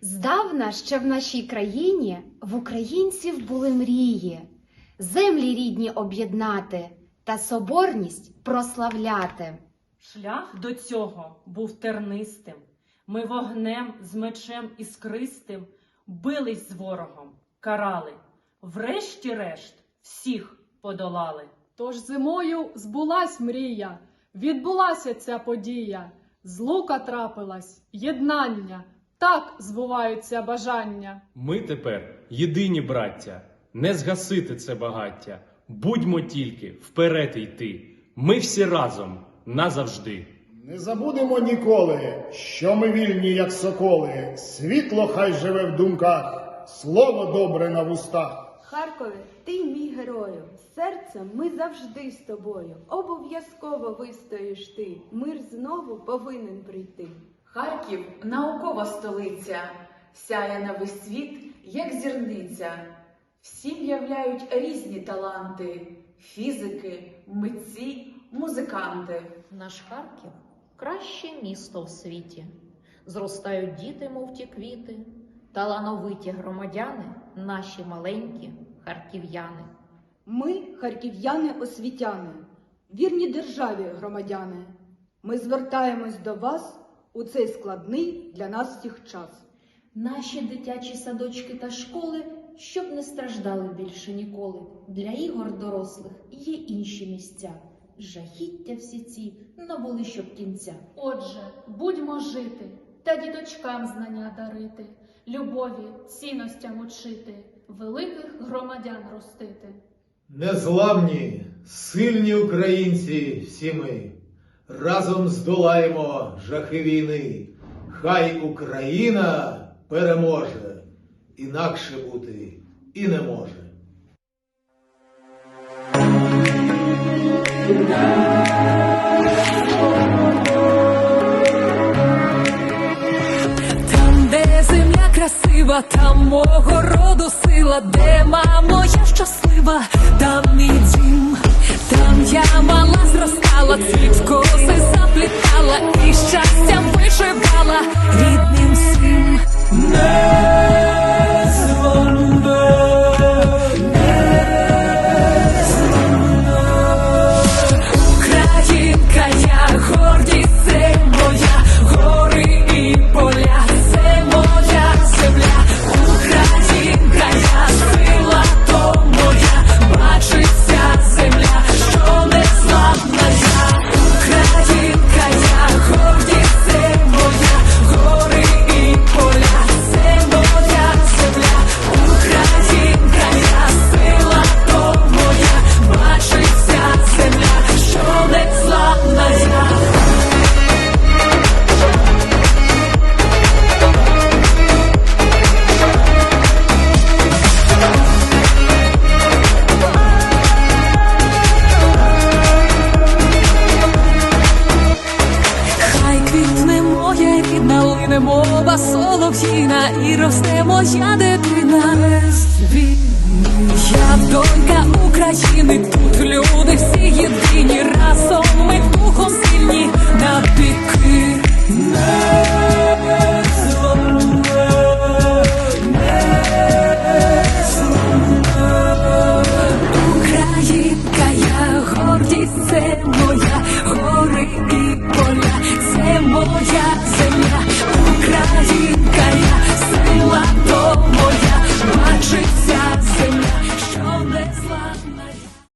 Здавна ще в нашій країні в українців були мрії, землі рідні об'єднати та соборність прославляти. Шлях до цього був тернистим. Ми вогнем з мечем іскристим бились з ворогом, карали. Врешті-решт всіх подолали. Тож зимою збулась мрія, відбулася ця подія, злука трапилась, єднання, так збуваються бажання. Ми тепер єдині браття, не згасити це багаття. Будьмо тільки вперед йти. Ми всі разом назавжди. Не забудемо ніколи, що ми вільні, як соколи. Світло хай живе в думках, слово добре на вустах. Харкові, ти мій герою, серцем ми завжди з тобою. Обов'язково вистоїш ти, мир знову повинен прийти. Харків наукова столиця, сяє на весь світ, як зірниця. Всі в'являють різні таланти, фізики, митці, музиканти. Наш Харків краще місто в світі. Зростають діти, мов ті квіти, талановиті громадяни, наші маленькі харків'яни. Ми, харків'яни освітяни, вірні державі громадяни. Ми звертаємось до вас у цей складний для нас всіх час. Наші дитячі садочки та школи, щоб не страждали більше ніколи. Для ігор дорослих є інші місця. Жахіття всі ці набули щоб кінця. Отже, будьмо жити та діточкам знання дарити, любові, цінностям учити, великих громадян ростити. Незламні, сильні українці всі ми, разом здолаємо жахи війни. Хай Україна переможе, інакше бути і не може. Там, де земля красива, там мого роду сила, де мамо, я щаслива, там мій дім, там я мала зростала, цвіт waste time. Мова солов'їна, і росте моя дитина. Я України,